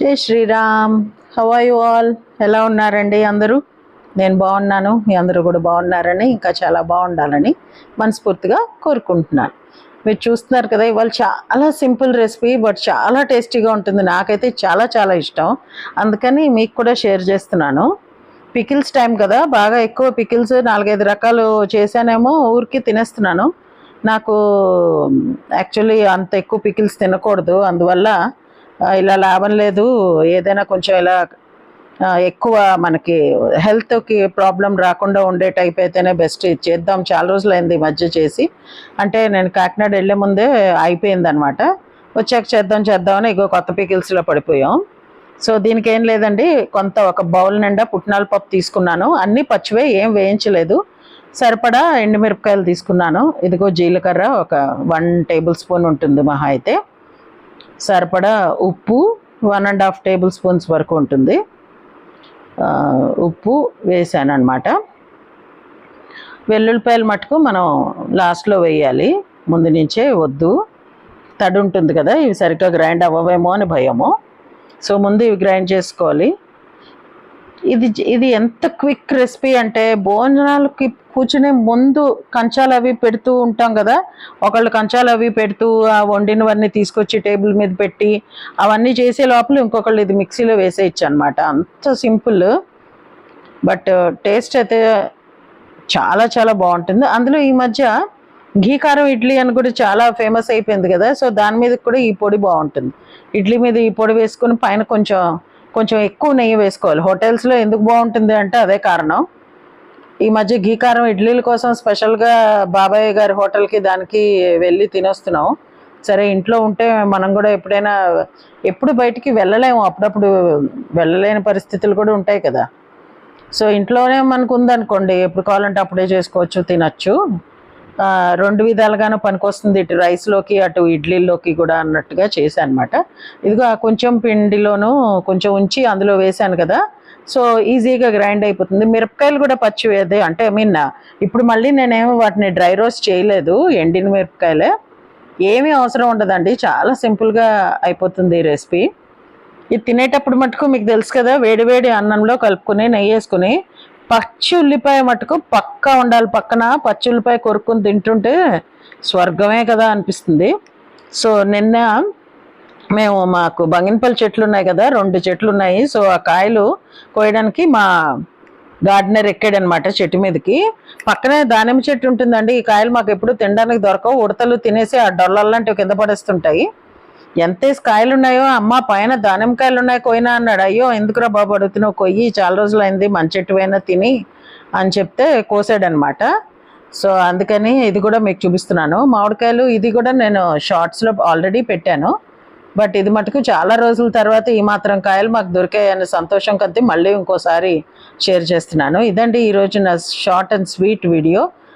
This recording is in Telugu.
Jai Shriram. How are you all ఎలా ఉన్నారండి అందరూ? నేను బాగున్నాను మీ అందరూ కూడా బాగున్నారని ఇంకా చాలా బాగుండాలని మనస్ఫూర్తిగా కోరుకుంటున్నాను. మీరు చూస్తున్నారు కదా ఇవాళ చాలా సింపుల్ రెసిపీ బట్ చాలా టేస్టీగా ఉంటుంది. నాకైతే చాలా చాలా ఇష్టం. అందుకని మీకు కూడా షేర్ చేస్తున్నాను. పికిల్స్ టైం కదా బాగా ఎక్కువ పికిల్స్ నాలుగైదు రకాలు చేశానేమో ఊరికి తినేస్తున్నాను. నాకు యాక్చువల్లీ అంత ఎక్కువ పికిల్స్ తినకూడదు. అందువల్ల ఇలా లాభం లేదు. ఏదైనా కొంచెం ఇలా ఎక్కువ మనకి హెల్త్కి ప్రాబ్లం రాకుండా ఉండే టైప్ అయితేనే బెస్ట్. ఇది చేద్దాం చాలా రోజులైంది ఈ మధ్య చేసి. అంటే నేను కాకినాడ వెళ్ళే ముందే అయిపోయింది అనమాట వచ్చాక చేద్దాం చేద్దామని ఇగో కొత్త పికిల్స్లో పడిపోయాం. సో దీనికి ఏం లేదండి. కొంత ఒక బౌల్ నిండా పుట్నాల పప్పు తీసుకున్నాను. అన్నీ పచ్చివే ఏం వేయించలేదు. సరిపడా ఎండుమిరపకాయలు తీసుకున్నాను. ఇదిగో జీలకర్ర ఒక వన్ టేబుల్ స్పూన్ ఉంటుంది మహా అయితే. సరిపడా ఉప్పు one and half tablespoons వరకు ఉంటుంది. ఉప్పు వేసాను అనమాట వెల్లుల్లిపాయలు మటుకు మనం లాస్ట్లో వేయాలి. ముందు నుంచే వద్దు. తడి ఉంటుంది కదా ఇవి సరిగ్గా గ్రైండ్ అవ్వవేమో అని భయము. సో ముందు ఇవి గ్రైండ్ చేసుకోవాలి. ఇది ఇది ఎంత క్విక్ రెసిపీ అంటే భోజనాలకి కూర్చునే ముందు కంచాలు అవి పెడుతూ ఉంటాం కదా. ఒకళ్ళు కంచాలు అవి పెడుతూ ఆ వండినవన్నీ తీసుకొచ్చి టేబుల్ మీద పెట్టి అవన్నీ చేసే లోపల ఇంకొకళ్ళు ఇది మిక్సీలో వేసేయచ్చు అనమాట అంత సింపుల్. బట్ టేస్ట్ అయితే చాలా చాలా బాగుంటుంది. అందులో ఈ మధ్య ఘీ కారం ఇడ్లీ అని కూడా చాలా ఫేమస్ అయిపోయింది కదా. సో దాని మీద కూడా ఈ పొడి బాగుంటుంది. ఇడ్లీ మీద ఈ పొడి వేసుకుని పైన కొంచెం కొంచెం ఎక్కువ నెయ్యి వేసుకోవాలి. హోటల్స్లో ఎందుకు బాగుంటుంది అంటే అదే కారణం. ఈ మధ్య ఘీ కారం ఇడ్లీల కోసం స్పెషల్గా బాబాయ్ గారి హోటల్కి దానికి వెళ్ళి తినొస్తున్నాం. సరే ఇంట్లో ఉంటే మనం కూడా ఎప్పుడైనా ఎప్పుడు బయటికి వెళ్ళలేము. అప్పుడప్పుడు వెళ్ళలేని పరిస్థితులు కూడా ఉంటాయి కదా. సో ఇంట్లోనే మనకు ఉందనుకోండి. ఎప్పుడు కావాలంటే అప్పుడే చేసుకోవచ్చు తినచ్చు. రెండు విధాలుగాను పనికొస్తుంది. ఇటు రైస్లోకి అటు ఇడ్లీలోకి కూడా అన్నట్టుగా చేశాను అనమాట ఇదిగో కొంచెం పిండిలోను కొంచెం ఉంచి అందులో వేశాను కదా. సో ఈజీగా గ్రైండ్ అయిపోతుంది. మిరపకాయలు కూడా పచ్చి వేదే అంటే ఐ మీన్ ఇప్పుడు మళ్ళీ నేనేమో వాటిని డ్రై రోస్ట్ చేయలేదు ఎండిన మిరపకాయలే. ఏమీ అవసరం ఉండదండి. చాలా సింపుల్గా అయిపోతుంది ఈ రెసిపీ. ఇది తినేటప్పుడు మటుకు మీకు తెలుసు కదా వేడివేడి అన్నంలో కలుపుకొని నెయ్యి వేసుకుని పచ్చి ఉల్లిపాయ మటుకు పక్కా ఉండాలి పక్కన. పచ్చి ఉల్లిపాయ కొరుక్కుని తింటుంటే స్వర్గమే కదా అనిపిస్తుంది. సో నిన్న మేము మాకు బంగినపల్లి చెట్లు ఉన్నాయి కదా రెండు చెట్లు ఉన్నాయి. సో ఆ కాయలు కోయడానికి మా గార్డెనర్ ఎక్కాడనమాట చెట్టు మీదకి. పక్కనే దానిమ్మ చెట్టు ఉంటుందండి. ఈ కాయలు మాకు ఎప్పుడు తినడానికి దొరకవు. ఉడతలు తినేసి ఆ డొల్లలాంటివి కింద పడేస్తుంటాయి. ఎంత వేసి కాయలు ఉన్నాయో అమ్మ పైన దానిమ్మకాయలు ఉన్నాయి కొయినా అన్నాడు. అయ్యో ఎందుకురా బాబు అడుగుతున్నావు కొయ్యి? చాలా రోజులైంది మంచెట్టువైనా తిని అని చెప్తే కోసాడనమాట. సో అందుకని ఇది కూడా మీకు చూపిస్తున్నాను. మామిడికాయలు ఇది కూడా నేను షార్ట్స్లో ఆల్రెడీ పెట్టాను. బట్ ఇది మటుకు చాలా రోజుల తర్వాత ఈ మాత్రం కాయలు మాకు దొరికాయనే సంతోషం కొద్దీ మళ్ళీ ఇంకోసారి షేర్ చేస్తున్నాను. ఇదండి ఈరోజు నా షార్ట్ అండ్ స్వీట్ వీడియో.